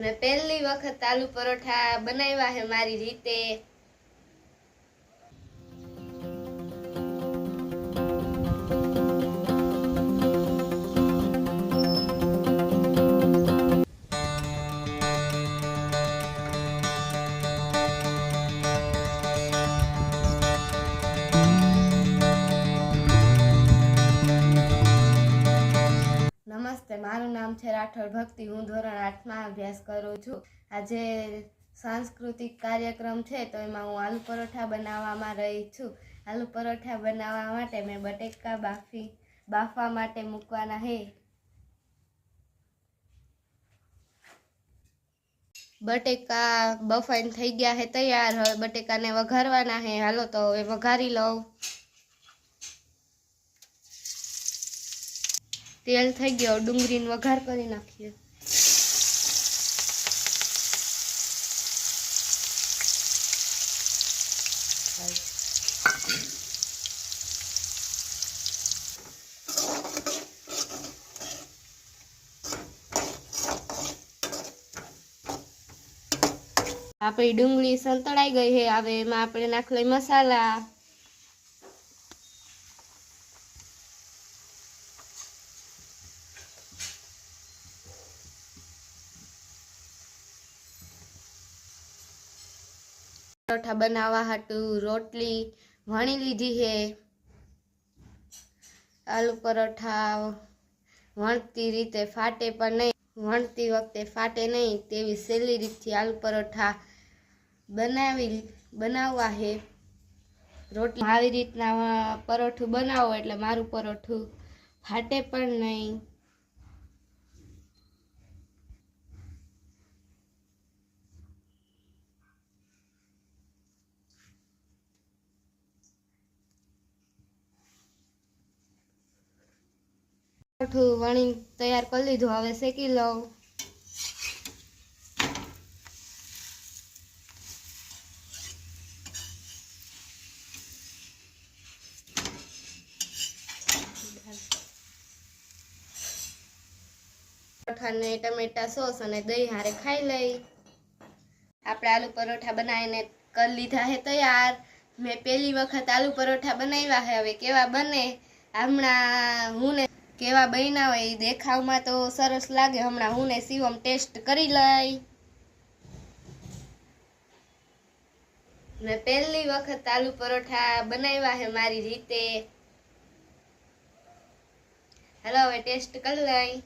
મેં પહેલી વખત આલુ પરોઠા બનાવ્યા છે મારી રીતે. નમસ્તે, મારું નામ છે રાઠોડ ભક્તિ. હું ધોરણ આઠમાં અભ્યાસ કરું છું. આજે સાંસ્કૃતિક કાર્યક્રમ છે, તો એમાં હું આલુ પરોઠા બનાવવામાં રહી છું. આલુ પરોઠા બનાવવા માટે મેં બટેકા બાફી, બાફવા માટે મૂકવાના છે બટેકા બફાઈને થઈ ગયા હે, તૈયાર. હવે બટેકાને વઘારવાના છે હાલો, તો હવે વઘારી લઉં. તેલ થઈ ગયો, ડુંગળીનો વઘાર કરી નાખીએ. આપણી ડુંગળી સંતળાઈ ગઈ છે, હવે એમાં આપણે નાખ મસાલા. પરોઠા બનાવવા હાટું, રોટલી વણી લીધી હે. આલુ પરોઠા વણતી રીતે ફાટે પણ નહીં. વણતી વખતે ફાટે નહીં તેવી સહેલી રીતથી આલુ પરોઠા બનાવી, બનાવવા છે રોટલી આવી રીતના પરોઠું બનાવો એટલે મારું પરોઠું ફાટે પણ નહીં. પરોઠું વણી તૈયાર કરી લીધું. હવે શેકી લઉં. ટમેટા સોસ અને દહીં હારે ખાઈ લઈ. આપણે આલુ પરોઠા બનાવીને કરી લીધા હે તૈયાર. મેં પહેલી વખત આલુ પરોઠા બનાવ્યા હે. હવે કેવા બને? હમણાં હું ને કેવા બન્યા હોય એ દેખાવમાં તો સરસ લાગે. હમણાં હું ને શિવમ ટેસ્ટ કરી લઈ. મેં પહેલી વખત આલુ પરોઠા બનાવ્યા છે મારી રીતે. હાલો, હવે ટેસ્ટ કરી લઈ.